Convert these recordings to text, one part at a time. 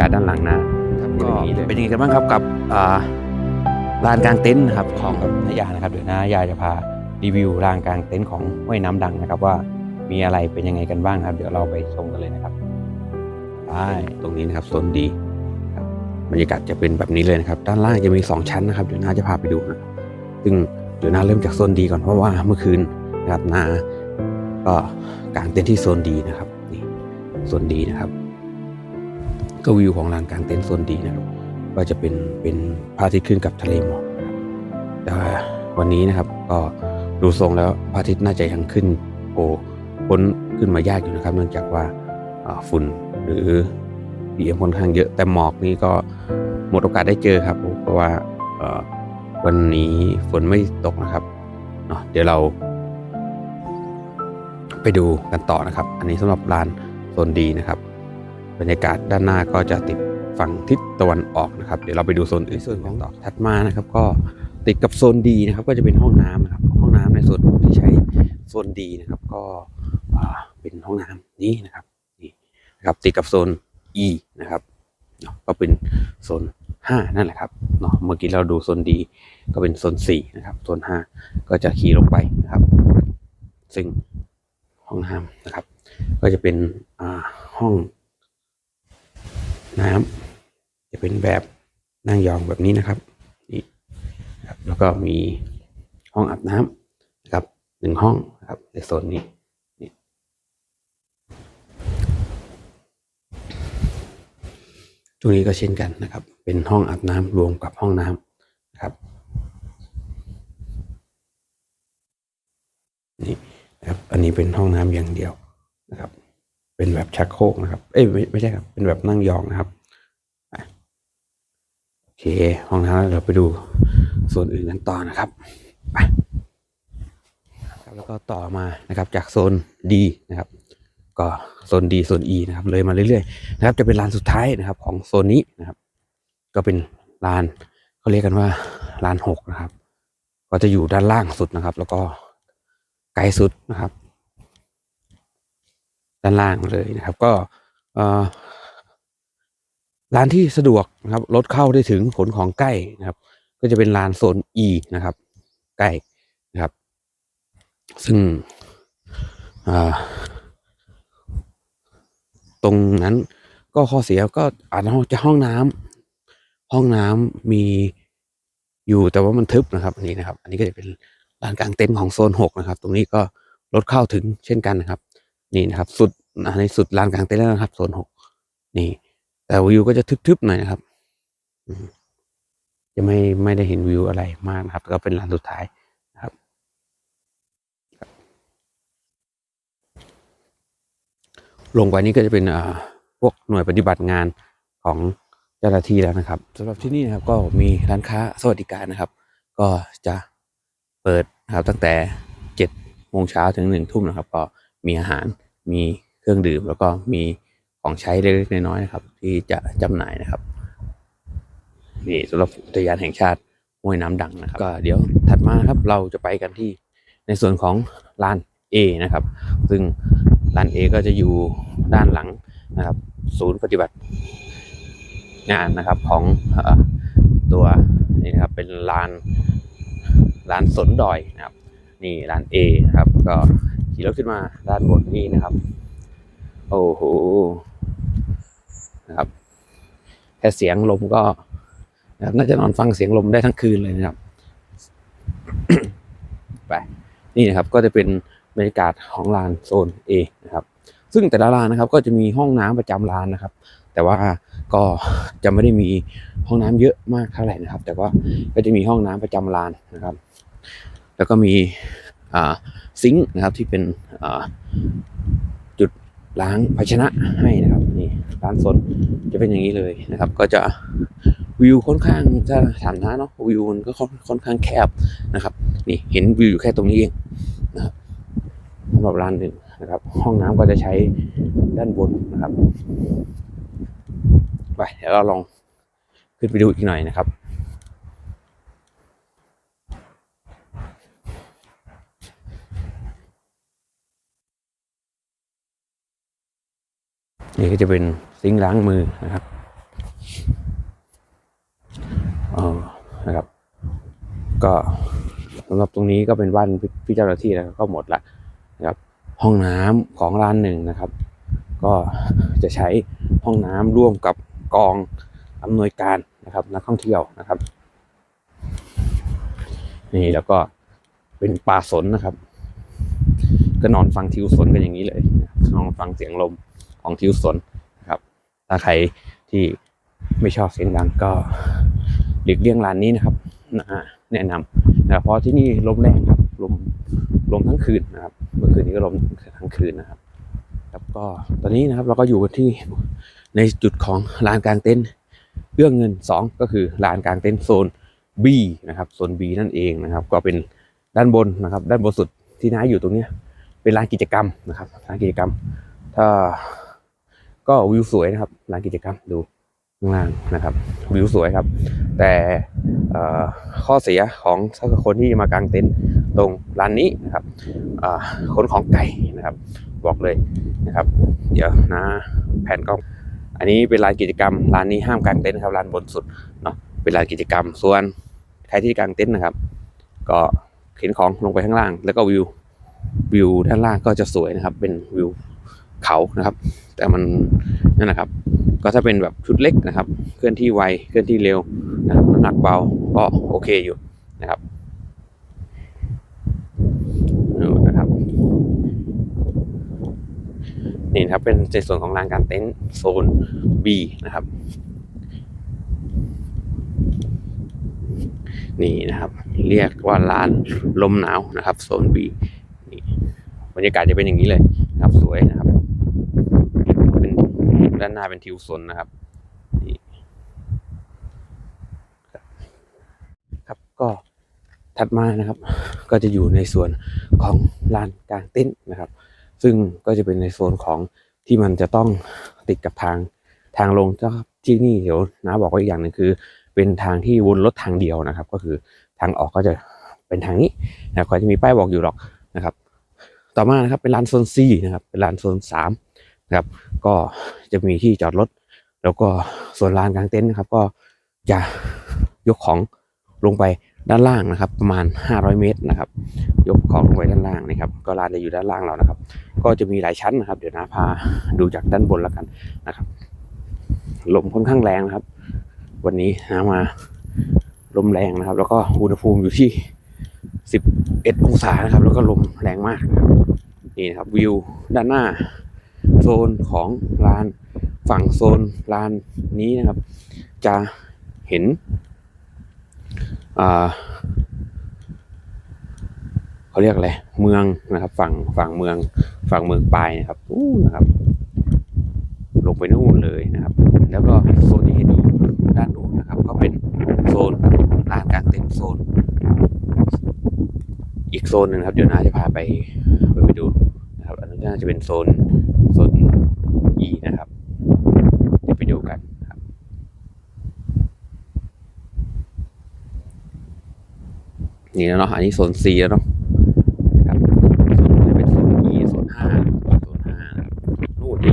ากาศด้านหลังนะก็เป็นยังไงกันบ้างครับกับอ่าลานกลางเต็นท์นะครับของนายานะครับเดี๋ยวนายาจะพารีวิวลานกลางเต็นท์ของห้วยน้ำดังนะครับว่ามีอะไรเป็นยังไงกันบ้างครับ เดี๋ยวเราไปชมกันเลยนะครับไปตรงนี้นะครับโซนดีครับบรรยากาศจะเป็นแบบนี้เลยนะครับ ด้านล่างจะมีสองชั้นนะครับเดี๋ยวนาจะพาไปดูนะครับซึ่งเดี๋ยวนาเริ่มจากโซนดีก่อนเพราะว่าเมื่อคืนนะครับนาก็กางเต็นท์ที่โซนดีนะครับนี่โซนดีนะครับ ก็วิวของลานกลางเต็นท์โซนดีนะครับก็จะเป็นเป็นพระอาทิตย์ขึ้นกับทะเลหมอกนะครับแต่ว่าวันนี้นะครับก็ดูทรงแล้วพระอาทิตย์น่าจะยังขึ้นโผล่พ้นขึ้นมายากอยู่นะครับ เนื่องจากว่าฝุ่นหรือ PM ค่อนข้างเยอะแต่หมอกนี่ก็หมดโอกาสได้เจอครับ เพราะว่าวันนี้ฝนไม่ตกนะครับเนาะเดี๋ยวเรา ไปดูกันต่อนะครับ อันนี้สำหรับลานโซนดีนะครับ บรรยากาศด้านหน้าก็จะติดฝั่งทิศตะวันออกนะครับ เดี๋ยวเราไปดูโซนอื่นส่วนของต่อถัดมานะครับ ก็ติดกับโซนดีนะครับ ก็จะเป็นห้องน้ำนะครับ ห้องน้ำในส่วนที่ใช้โซนดีนะครับ ก็อ่าเป็นห้องน้ำนี้นะครับนี่นะครับติดกับโซน E นะครับเนาะก็เป็นโซน 5 นั่นแหละครับเนาะเมื่อกี้เราดูโซนดีก็เป็นโซน 4 นะครับ โซน 5 ก็จะขี่ลงไปนะครับ ซึ่งห้องน้ำนะครับ ก็จะเป็นอ่าห้อง น้ำจะเป็นแบบนั่งยองแบบนี้นะครับนี่ครับ แล้วก็มีห้องอาบน้ำนะครับหนึ่งห้องนะครับในโซนนี้นี่ตรงนี้ก็เช่นกันนะครับ เป็นห้องอาบน้ำรวมกับห้องน้ำนะครับนี่นะครับ อันนี้เป็นห้องน้ำอย่างเดียวนะครับ เป็นแบบชักโครกนะครับ เอ้ยไม่ไม่ใช่ครับ เป็นแบบนั่งยองนะครับโอเค ห้องน้ำเราไปดูส่วนอื่นกันต่อนะครับไปครับแล้วก็ต่อมานะครับ จากโซน D นะครับ ก็โซน D โซน E นะครับ เลยมาเรื่อยๆนะครับ จะเป็นลานสุดท้ายนะครับ ของโซนนี้นะครับ ก็เป็นลานเขาเรียกกันว่าลานหกนะครับ ก็จะอยู่ด้านล่างสุดนะครับ แล้วก็ไกลสุดนะครับ ด้านล่างเลยนะครับ ก็ร้านที่สะดวกนะครับรถเข้าได้ถึงขนของใกล้นะครับ ก็จะเป็นลานโซน E นะครับ ใกล้นะครับ ซึ่งตรงนั้นก็ข้อเสียก็อาจจะห้องน้ำห้องน้ำมีอยู่แต่ว่ามันทึบนะครับ อันนี้นะครับ อันนี้ก็จะเป็นลานกลางเต็นท์ของโซนหกนะครับ ตรงนี้ก็รถเข้าถึงเช่นกันนะครับ นี่นะครับ สุดในสุดลานกลางเต็นท์แล้วนะครับโซนหกนี่ แต่วิวก็จะทึบๆหน่อยนะครับจะไม่ไม่ได้เห็นวิวอะไรมากนะครับ ก็เป็นลานสุดท้ายนะครับ ลงไปนี้ก็จะเป็นอ่าพวกหน่วยปฏิบัติงานของเจ้าหน้าที่แล้วนะครับสำหรับที่นี่นะครับก็มีร้านค้าสวัสดิการนะครับ ก็จะเปิดนะครับตั้งแต่เจ็ดโมงเช้าถึงหนึ่งทุ่มนะครับ ก็ มีอาหาร มีเครื่องดื่ม แล้วก็มีของใช้เล็กๆน้อยๆนะครับ ที่จะจำหน่ายนะครับนี่สำหรับอุทยานแห่งชาติห้วยน้ำดังนะครับ ก็เดี๋ยวถัดมาครับเราจะไปกันที่ในส่วนของลาน A นะครับ ซึ่งลาน A ก็จะอยู่ด้านหลังนะครับ ศูนย์ปฏิบัติงานนะครับของอตัวนี่นะครับเป็นลานลานสนดอยนะครับ นี่ลาน A นะครับ ก็ ขี่รถขึ้นมาด้านบนนี้นะครับ โอ้โหนะครับแค่เสียงลมก็นะครับน่าจะนอนฟังเสียงลมได้ทั้งคืนเลยนะครับไปนี่นะครับก็จะเป็นบรรยากาศของลานโซน A นะครับ ซึ่งแต่ละลานนะครับ ก็จะมีห้องน้ำประจำลานนะครับ แต่ว่าก็จะไม่ได้มีห้องน้ำเยอะมากเท่าไหร่นะครับ แต่ว่าก็จะมีห้องน้ำประจำลานนะครับ แล้วก็มี ซิงค์นะครับที่เป็นจุดล้างภาชนะให้นะครับนี่ร้านโซนจะเป็นอย่างนี้เลยนะครับ ก็จะวิวค่อนข้างจะฐานนะเนาะวิวมันก็ค่อนค่อนข้างแคบนะครับ นี่เห็นวิวอยู่แค่ตรงนี้เองนะครับสำหรับร้านหนึ่งนะครับ ห้องน้ำก็จะใช้ด้านบนนะครับไปเดี๋ยวเราลองขึ้นไปดูอีกหน่อยนะครับ นี่ก็จะเป็นซิงล้างมือนะครับเออนะครับ ก็สำหรับตรงนี้ก็เป็นบ้านพี่เจ้าหน้าที่แล้วก็หมดละนะครับ ห้องน้ำของร้านหนึ่งนะครับ ก็จะใช้ห้องน้ำร่วมกับกองอำนวยการนะครับนักท่องเที่ยวนะครับ นี่แล้วก็เป็นป่าสนนะครับ ก็นอนฟังทิวสนกันอย่างนี้เลยนอนฟังเสียงลม ของทิวสนนะครับ ถ้าใครที่ไม่ชอบเสียงดังก็หลีกเลี่ยงร้านนี้นะครับแนะนำนะเพราะที่นี่ลมแรงครับลมลมทั้งคืนนะครับ เมื่อคืนนี้ก็ลมทั้งคืนนะครับแล้วก็ตอนนี้นะครับเราก็อยู่ที่ในจุดของลานกลางเต็นท์เอื้องเงิน 2 ก็คือลานกลางเต็นท์โซน B นะครับโซน B นั่นเองนะครับ ก็เป็นด้านบนนะครับ ด้านบนสุดที่น้าอยู่ตรงนี้เป็นลานกิจกรรมนะครับลานกิจกรรม ถ้า ก็วิวสวยนะครับลานกิจกรรมดูข้างล่างนะครับ วิวสวยครับ แต่ข้อเสียของถ้าเกิดคนที่มากางเต็นท์ตรงลานนี้นะครับเอ่อคนของไก่นะครับ บอกเลยนะครับ เดี๋ยวนะแผนกล้อง อันนี้เป็นลานกิจกรรมลานนี้ห้ามกางเต็นท์ครับลานบนสุดเนาะเป็นลานกิจกรรมส่วนใครที่กางเต็นท์นะครับ ก็เข็นของลงไปข้างล่าง แล้วก็วิววิวด้านล่างก็จะสวยนะครับ เป็นวิว เขานะครับ แต่มันนั่นนะครับ ก็ถ้าเป็นแบบชุดเล็กนะครับ เคลื่อนที่ไวเคลื่อนที่เร็วนะครับน้ำหนักเบาก็โอเคอยู่นะครับนะครับ นี่นะครับเป็นในส่วนของลานการเต็นท์โซน B นะครับ นี่นะครับ เรียกว่าลานลมหนาวนะครับโซน B นี่บรรยากาศจะเป็นอย่างนี้เลยนะครับสวยนะครับานหน้าเป็นทิวสนนะครับนี่ครับก็ถัดมานะครับ ก็จะอยู่ในส่วนของลานกลางเต็นท์นะครับ ซึ่งก็จะเป็นในโซนของที่มันจะต้องติดกับทางทางลงจ้าที่นี่เดี๋ยวนะบอกไว้อีกอย่างหนึ่งคือ เป็นทางที่วนรถทางเดียวนะครับ ก็คือทางออกก็จะเป็นทางนี้นะครับก็จะมีป้ายบอกอยู่หรอกนะครับ ต่อมานะครับเป็นลานโซน C นะครับ เป็นลานโซนสาม นะครับ ก็จะมีที่จอดรถ แล้วก็ส่วนลานกลางเต็นท์นะครับ ก็จะยกของลงไปด้านล่างนะครับ ประมาณ 500 เมตรนะครับ ยกของลงไปด้านล่างนะครับ ก็ลานจะอยู่ด้านล่างเรานะครับ ก็จะมีหลายชั้นนะครับ เดี๋ยวนะพาดูจากด้านบนแล้วกันนะครับลมค่อนข้างแรงนะครับ วันนี้นะมาลมแรงนะครับ แล้วก็อุณหภูมิอยู่ที่ 11 องศานะครับ แล้วก็ลมแรงมากนะครับนี่นะครับวิวด้านหน้า โซนของลานฝั่งโซนลานนี้นะครับ จะเห็นเขาเรียกอะไรเมืองนะครับ ฝั่งฝั่งเมืองฝั่งเมืองปลายนะครับอู้นะครับ ลงไปนู่นเลยนะครับ แล้วก็โซนที่ให้ดูด้านนู้นนะครับ ก็เป็นโซนลานกลางเต็นท์โซน อีกโซนหนึ่งครับเดี๋ยวน้าจะพาไปไปดูนะครับอันนี้น่าจะเป็นโซน E นะครับเดี๋ยวไปดูกันครับ นี่แล้วเนาะอันนี้โซน C แล้วเนาะครับโซนจะเป็นโซน E โซน5โซน5นะครับนู่นนี่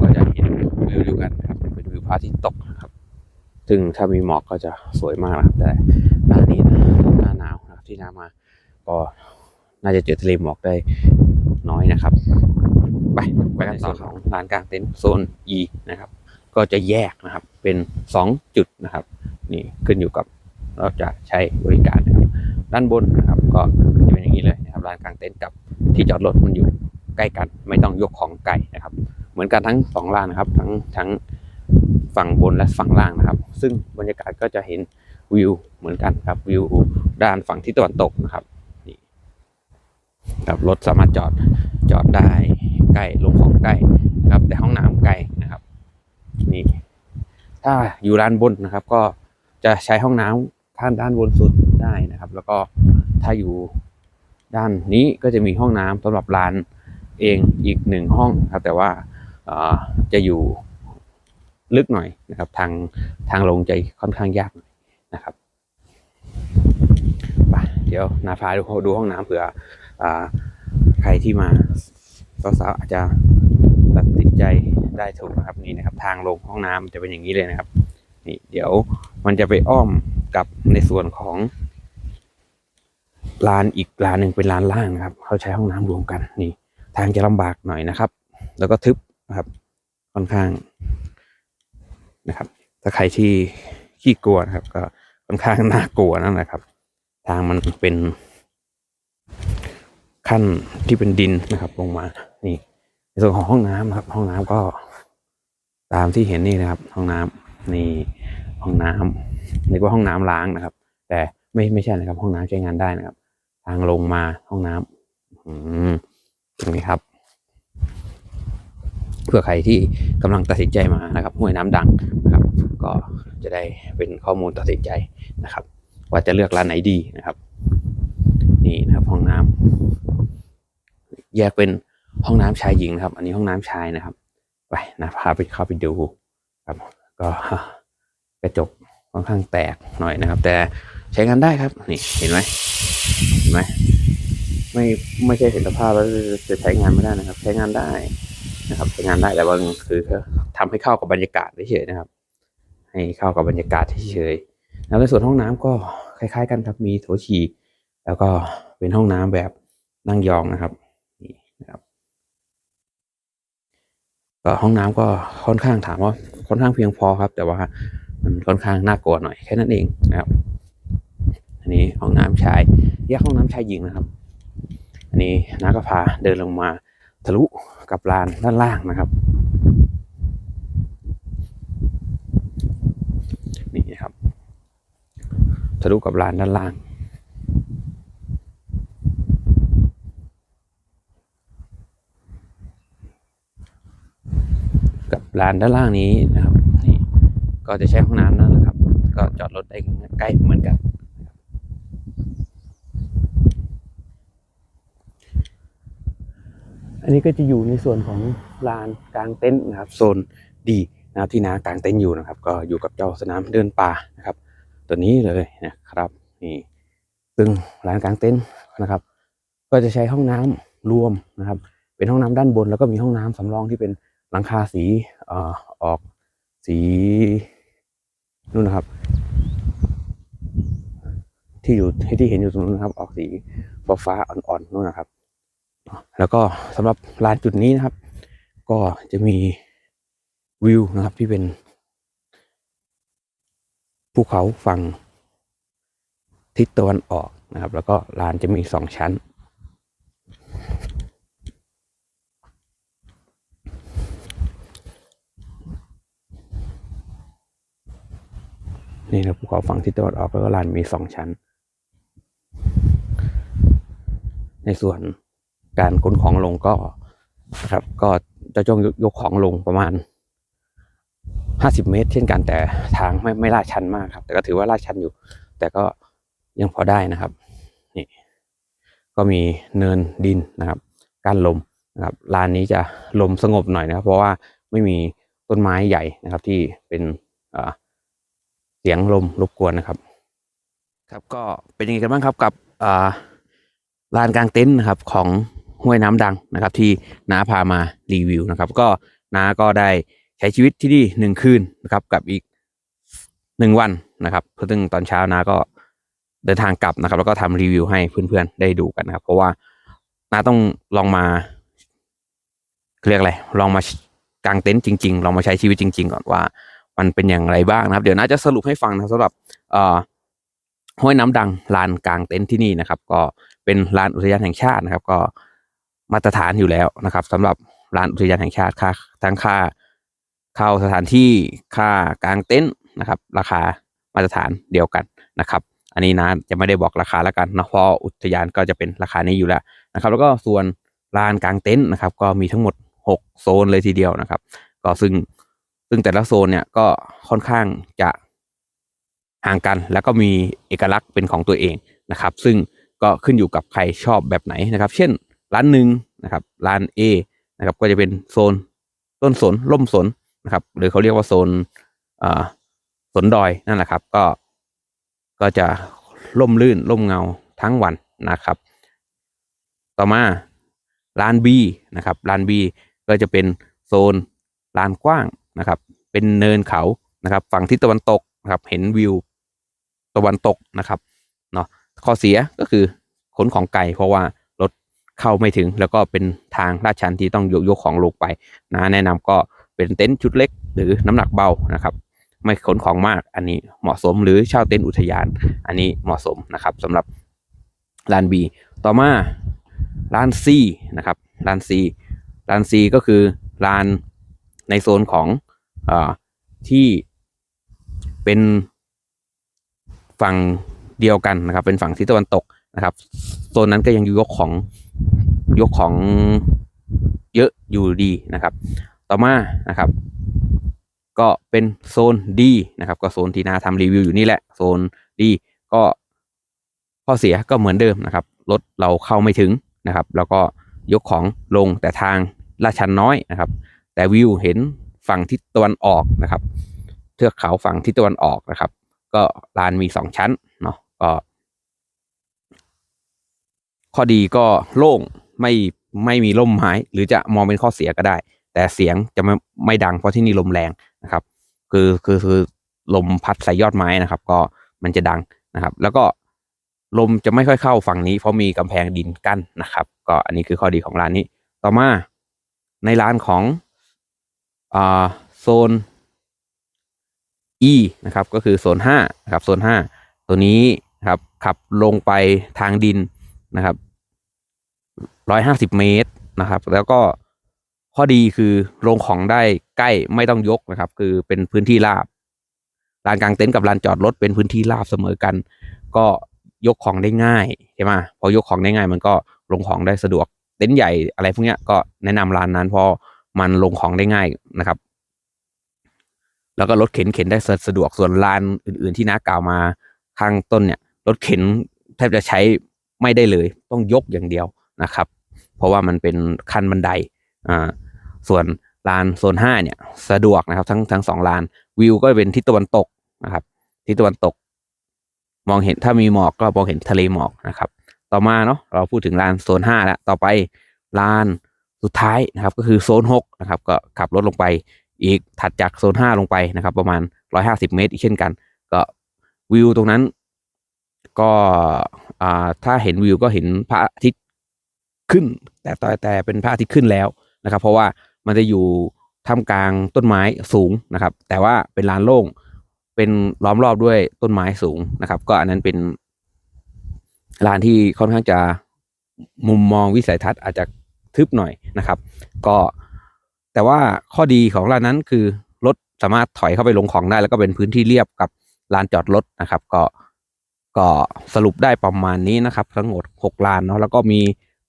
ก็จะเห็นวิวเดียวกันนะครับเป็นวิวพระอาทิตย์ตกครับ ซึ่งถ้ามีหมอกก็จะสวยมากนะครับแต่หน้านี้นะหน้าหนาวนะครับที่น้ามาก็ น่าจะเจอทะเลหมอกได้น้อยนะครับ ไปไปกันต่อของลานกลางเต็นท์โซน E นะครับ ก็จะแยกนะครับเป็น 2 จุดนะครับ นี่ขึ้นอยู่กับเราจะใช้บริการนะครับ ด้านบนนะครับ ก็จะเป็นอย่างนี้เลยนะครับลานกลางเต็นท์กับที่จอดรถมันอยู่ใกล้กัน ไม่ต้องยกของไกลนะครับ เหมือนกันทั้งสองลานนะครับ ทั้งทั้งฝั่งบนและฝั่งล่างนะครับ ซึ่งบรรยากาศก็จะเห็นวิวเหมือนกันครับวิวด้านฝั่งที่ตะวันตกนะครับนี่ ครับรถสามารถจอดจอดได้ใกล้ลงของใกล้นะครับ แต่ห้องน้ำไกลนะครับนี่ถ้าอยู่ด้านบนนะครับ ก็จะใช้ห้องน้ำท่านด้านบนสุดได้นะครับ แล้วก็ถ้าอยู่ด้านนี้ก็จะมีห้องน้ำสำหรับลานเองอีกหนึ่งห้องครับแต่ว่าจะอยู่ลึกหน่อยนะครับ ทางทางลงใจค่อนข้างยากนะครับไปเดี๋ยวนาพาดูดูห้องน้ำเผื่อ ใครที่มาสาวๆอาจจะตัดสินใจได้ถูกนะครับนี่นะครับ ทางลงห้องน้ำจะเป็นอย่างนี้เลยนะครับ นี่เดี๋ยวมันจะไปอ้อมกับในส่วนของลานอีกลานหนึ่งเป็นลานล่างนะครับเขาใช้ห้องน้ำรวมกันนี่ ทางจะลำบากหน่อยนะครับ แล้วก็ทึบนะครับ ค่อนข้างนะครับ ถ้าใครที่ขี้กลัวนะครับ ก็ค่อนข้างน่ากลัวนั่นแหละครับ ทางมันเป็น ขั้นที่เป็นดินนะครับ ลงมา นี่ ในส่วนของห้องน้ำนะครับ ห้องน้ำก็ ตามที่เห็นนี่นะครับ ห้องน้ำนี่ห้องน้ำนึกว่าห้องน้ำล้างนะครับ แต่ไม่ไม่ใช่นะครับ ห้องน้ำใช้งานได้นะครับ ทางลงมาห้องน้ำอืมตรงนี้ครับ เพื่อใครที่กำลังตัดสินใจมานะครับห้วยน้ำดังนะครับ ก็จะได้เป็นข้อมูลตัดสินใจนะครับ ว่าจะเลือกร้านไหนดีนะครับ นี่นะครับ ห้องน้ำ แยกเป็นห้องน้ำชายหญิงนะครับ อันนี้ห้องน้ำชายนะครับ ไปนะพาไปเข้าไปดูครับ ก็กระจกค่อนข้างแตกหน่อยนะครับ แต่ใช้งานได้ครับ นี่เห็นไหมเห็นไหมไม่ไม่ใช่เห็นสภาพแล้วจะใช้งานไม่ได้นะครับ ใช้งานได้นะครับ ใช้งานได้แต่ว่าคือทำให้เข้ากับบรรยากาศเฉยๆนะครับ ให้เข้ากับบรรยากาศเฉยๆแล้วในส่วนห้องน้ำก็คล้าย ๆ กันครับมีโถฉี่แล้วก็เป็นห้องน้ำแบบนั่งยองนะครับนี่นะครับ ก็ห้องน้ำก็ค่อนข้างถามว่าค่อนข้างเพียงพอครับ แต่ว่ามันค่อนข้างน่ากลัวหน่อยแค่นั้นเองนะครับ อันนี้ห้องน้ำชายแยกห้องน้ำชายหญิงนะครับ อันนี้น้าก็พาเดินลงมาทะลุกับลานด้านล่างนะครับนี่นะครับทะลุกับลานด้านล่าง ลานด้านล่างนี้นะครับนี่ก็จะใช้ห้องน้ำนั่นแหละครับ ก็จอดรถได้ใกล้เหมือนกัน อันนี้ก็จะอยู่ในส่วนของลานกลางเต็นท์นะครับโซนดีนะครับที่นากลางเต็นท์อยู่นะครับ ก็อยู่กับเจ้าสนามเดินป่านะครับ ตัวนี้เลยนะครับนี่ซึ่งลานกลางเต็นท์นะครับ ก็จะใช้ห้องน้ำรวมนะครับ เป็นห้องน้ำด้านบน แล้วก็มีห้องน้ำสำรองที่เป็น หลังคาสีอออกสีนู่นนะครับ ที่อยู่ที่เห็นอยู่ตรงนู้นนะครับ ออกสีฟ้าฟ้าอ่อนๆนู่นนะครับ แล้วก็สำหรับลานจุดนี้นะครับ ก็จะมีวิวนะครับที่เป็นภูเขาฝั่งทิศตะวันออกนะครับ แล้วก็ลานจะมีสองชั้น นี่นะภูเขาฝั่งทิศตะวันออกแล้วก็ลานมีสองชั้น ในส่วนการขนของลงก็นะครับ ก็จะต้องยกของลงประมาณห้าสิบเมตร เช่นกันแต่ทางไม่ไม่ลาดชันมากครับ แต่ก็ถือว่าลาดชันอยู่ แต่ก็ยังพอได้นะครับนี่ก็มีเนินดินนะครับกั้นลมนะครับลานนี้จะลมสงบหน่อยนะครับ เพราะว่าไม่มีต้นไม้ใหญ่นะครับที่เป็นอ่อ เสียงลมรบกวนนะครับ ครับก็เป็นยังไงกันบ้างครับกับลานกลางเต็นท์นะครับของห้วยน้ำดังนะครับ ที่น้าพามารีวิวนะครับ ก็น้าก็ได้ใช้ชีวิตที่นี่หนึ่งคืนนะครับกับอีกหนึ่งวันนะครับเพราะซึ่งตอนเช้าน้าก็เดินทางกลับนะครับ แล้วก็ทำรีวิวให้เพื่อนๆได้ดูกันนะครับ เพราะว่าน้าต้องลองมาเรียกอะไรลองมากางเต็นท์จริง ๆ ลองมาใช้ชีวิตจริง ๆ ก่อนว่า มันเป็นอย่างไรบ้างนะครับ เดี๋ยวน้าจะสรุปให้ฟังนะสำหรับห้วยน้ำดังลานกลางเต็นท์ที่นี่นะครับ ก็เป็นลานอุทยานแห่งชาตินะครับ ก็มาตรฐานอยู่แล้วนะครับสำหรับลานอุทยานแห่งชาติค่าทั้งค่าเข้าสถานที่ค่ากลางเต็นท์นะครับ ราคามาตรฐานเดียวกันนะครับ อันนี้นะจะไม่ได้บอกราคาแล้วกันนะเพราะอุทยานก็จะเป็นราคานี้อยู่แล้วนะครับ แล้วก็ส่วนลานกลางเต็นท์นะครับ ก็มีทั้งหมดหกโซนเลยทีเดียวนะครับ ก็ซึ่ง ซึ่งแต่ละโซนเนี่ยก็ค่อนข้างจะห่างกัน แล้วก็มีเอกลักษณ์เป็นของตัวเองนะครับ ซึ่งก็ขึ้นอยู่กับใครชอบแบบไหนนะครับ เช่นร้านหนึ่งนะครับร้าน A นะครับก็จะเป็นโซนต้นสนร่มสนนะครับหรือเขาเรียกว่าโซนสนดอยนั่นแหละครับก็ก็จะร่มรื่นร่มเงาทั้งวันนะครับ ต่อมาร้าน B นะครับร้าน B ก็จะเป็นโซนลานกว้าง นะครับ เป็นเนินเขานะครับ ฝั่งทิศตะวันตกนะครับ เห็นวิวตะวันตกนะครับเนาะข้อเสียก็คือขนของไกลเพราะว่ารถเข้าไม่ถึง แล้วก็เป็นทางลาดชันที่ต้องยกยกของลงไปนะแนะนำก็เป็นเต็นท์ชุดเล็ก หรือน้ำหนักเบานะครับไม่ขนของมากอันนี้เหมาะสมหรือเช่าเต็นท์อุทยาน อันนี้เหมาะสมนะครับสำหรับลาน B ต่อมาลาน C นะครับลาน C ลาน C ก็คือลาน ในโซนของอที่เป็นฝั่งเดียวกันนะครับ เป็นฝั่งทิศตะวันตกนะครับโซนนั้นก็ยังยกของยกของเยอะอยู่ดีนะครับ ต่อมานะครับ ก็เป็นโซน D นะครับ ก็โซนที่นาทำรีวิวอยู่นี่แหละโซน D ก็ข้อเสียก็เหมือนเดิมนะครับรถเราเข้าไม่ถึงนะครับ แล้วก็ยกของลงแต่ทางลาดชันน้อยนะครับ แต่วิวเห็นฝั่งทิศตะวันออกนะครับ เทือกเขาฝั่งทิศตะวันออกนะครับ ก็ลานมีสองชั้นเนาะก็ ข้อดีก็โล่งไม่ไม่มีร่มไม้ หรือจะมองเป็นข้อเสียก็ได้ แต่เสียงจะไม่ไม่ดังเพราะที่นี่ลมแรงนะครับ คือคือคือลมพัดใส่ยอดไม้นะครับ ก็มันจะดังนะครับ แล้วก็ลมจะไม่ค่อยเข้าฝั่งนี้เพราะมีกำแพงดินกั้นนะครับ ก็อันนี้คือข้อดีของร้านนี้ ต่อมาในร้านของ โซน E นะครับ ก็คือโซนห้านะครับโซนห้าตัวนี้ครับขับลงไปทางดินนะครับร้อยห้าสิบเมตรนะครับ แล้วก็ข้อดีคือลงของได้ใกล้ไม่ต้องยกนะครับ คือเป็นพื้นที่ราบลานกลางเต็นท์กับลานจอดรถเป็นพื้นที่ราบเสมอกัน ก็ยกของได้ง่ายใช่ไหมพอยกของได้ง่ายมันก็ลงของได้สะดวกเต็นท์ใหญ่อะไรพวกนี้ก็แนะนำร้านนั้นพราะ มันลงของได้ง่ายนะครับ แล้วก็รถเข็นเข็นได้สะดวกส่วนลานอื่น ๆ ที่น้ากล่าวมาข้างต้นเนี่ยรถเข็นแทบจะใช้ไม่ได้เลย ต้องยกอย่างเดียวนะครับ เพราะว่ามันเป็นขั้นบันไดอ่าส่วนลานโซนห้าเนี่ยสะดวกนะครับ ทั้งทั้งสองลานวิวก็เป็นทิศตะวันตกนะครับทิศตะวันตก มองเห็นถ้ามีหมอกก็มองเห็นทะเลหมอกนะครับ ต่อมาเนาะเราพูดถึงลานโซนห้าแล้วต่อไปลาน สุดท้ายนะครับก็คือโซนหกนะครับก็ขับรถลงไปอีกถัดจากโซนห้าลงไปนะครับประมาณร้อยห้าสิบเมตร อีกเช่นกัน ก็วิวตรงนั้น ก็อ่าถ้าเห็นวิวก็เห็นพระอาทิตย์ขึ้น แต่แต่แต่เป็นพระอาทิตย์ขึ้นแล้วนะครับ เพราะว่ามันจะอยู่ท่ามกลางต้นไม้สูงนะครับ แต่ว่าเป็นลานโล่งเป็นล้อมรอบด้วยต้นไม้สูงนะครับ ก็อันนั้นเป็นลานที่ค่อนข้างจะมุมมองวิสัยทัศน์อาจจะ ทึบหน่อยนะครับ ก็แต่ว่าข้อดีของร้านนั้นคือรถสามารถถอยเข้าไปลงของได้ แล้วก็เป็นพื้นที่เรียบกับลานจอดรถนะครับ ก็ก็สรุปได้ประมาณนี้นะครับ ทั้งหมดหกลานเนาะแล้วก็มี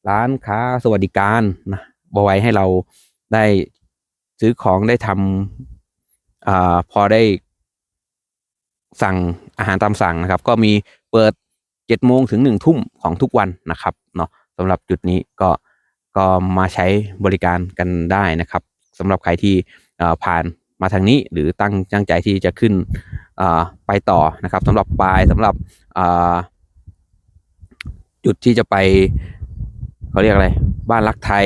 ร้านค้าสวัสดิการนะบไว้ให้เราได้ซื้อของได้ทำอ่าพอได้สั่งอาหารตามสั่งนะครับ ก็มีเปิดเจ็ดโมงถึงหนึ่งทุ่มของทุกวันนะครับเนาะสำหรับจุดนี้ก็ ก็มาใช้บริการกันได้นะครับสำหรับใครที่ผ่านมาทางนี้หรือตั้งตั้งใจที่จะขึ้นไปต่อนะครับสำหรับปลายสำหรับจุดที่จะไปเขาเรียกอะไร บ้านรักไทย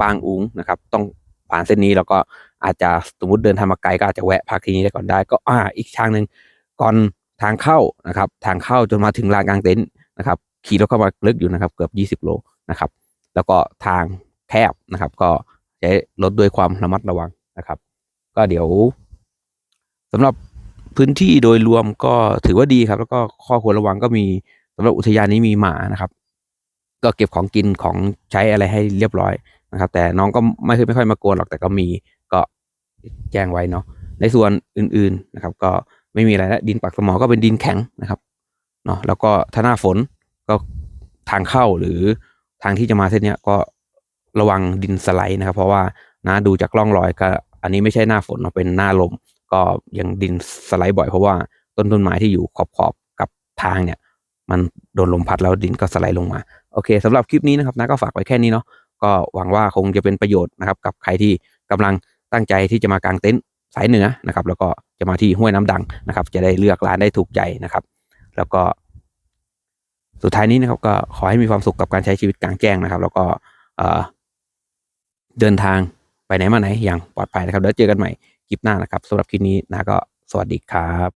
ปางอุงนะครับ ต้องผ่านเส้นนี้แล้วก็อาจจะสมมติเดินทางมาไกลก็อาจจะแวะพักที่นี้ได้ก่อนได้ ก็อ่าอีกทางหนึ่งก่อนทางเข้านะครับ ทางเข้าจนมาถึงลานกลางเต็นท์นะครับ ขี่รถเข้ามาลึกอยู่นะครับ เกือบยี่สิบโลนะครับ แล้วก็ทางแคบนะครับ ก็ใช้รถด้วยความระมัดระวังนะครับ ก็เดี๋ยวสำหรับพื้นที่โดยรวมก็ถือว่าดีครับ แล้วก็ข้อควรระวังก็มีสำหรับอุทยานนี้มีหมานะครับ ก็เก็บของกินของใช้อะไรให้เรียบร้อยนะครับ แต่น้องก็ไม่เคยไม่ค่อยมากวนหรอกแต่ก็มีก็แจ้งไว้เนาะในส่วนอื่นๆนะครับ ก็ไม่มีอะไรแล้วดินปักสมอก็เป็นดินแข็งนะครับเนาะแล้วก็ถ้าหน้าฝนก็ทางเข้าหรือ ทางที่จะมาเส้นนี้ก็ระวังดินสไลด์นะครับ เพราะว่านะดูจากร่องรอยก็ อันนี้ไม่ใช่หน้าฝนเป็นหน้าลม ก็ยังดินสไลด์บ่อยเพราะว่าต้นต้นไม้ที่อยู่ขอบขอบกับทางเนี่ย มันโดนลมพัดแล้วดินก็สไลด์ลงมา โอเคสำหรับคลิปนี้นะครับนะก็ฝากไว้แค่นี้เนาะก็หวังว่าคงจะเป็นประโยชน์นะครับ กับใครที่กำลังตั้งใจที่จะมากางเต็นท์สายเหนือนะครับ แล้วก็จะมาที่ห้วยน้ำดังนะครับ จะได้เลือกร้านได้ถูกใจนะครับ แล้วก็ สุดท้ายนี้นะครับก็ขอให้มีความสุขกับการใช้ชีวิตกลางแจ้งนะครับ แล้วก็เดินทางไปไหนมาไหนอย่างปลอดภัยนะครับเดี๋ยวเจอกันใหม่คลิปหน้านะครับสำหรับคลิปนี้นะก็สวัสดีครับ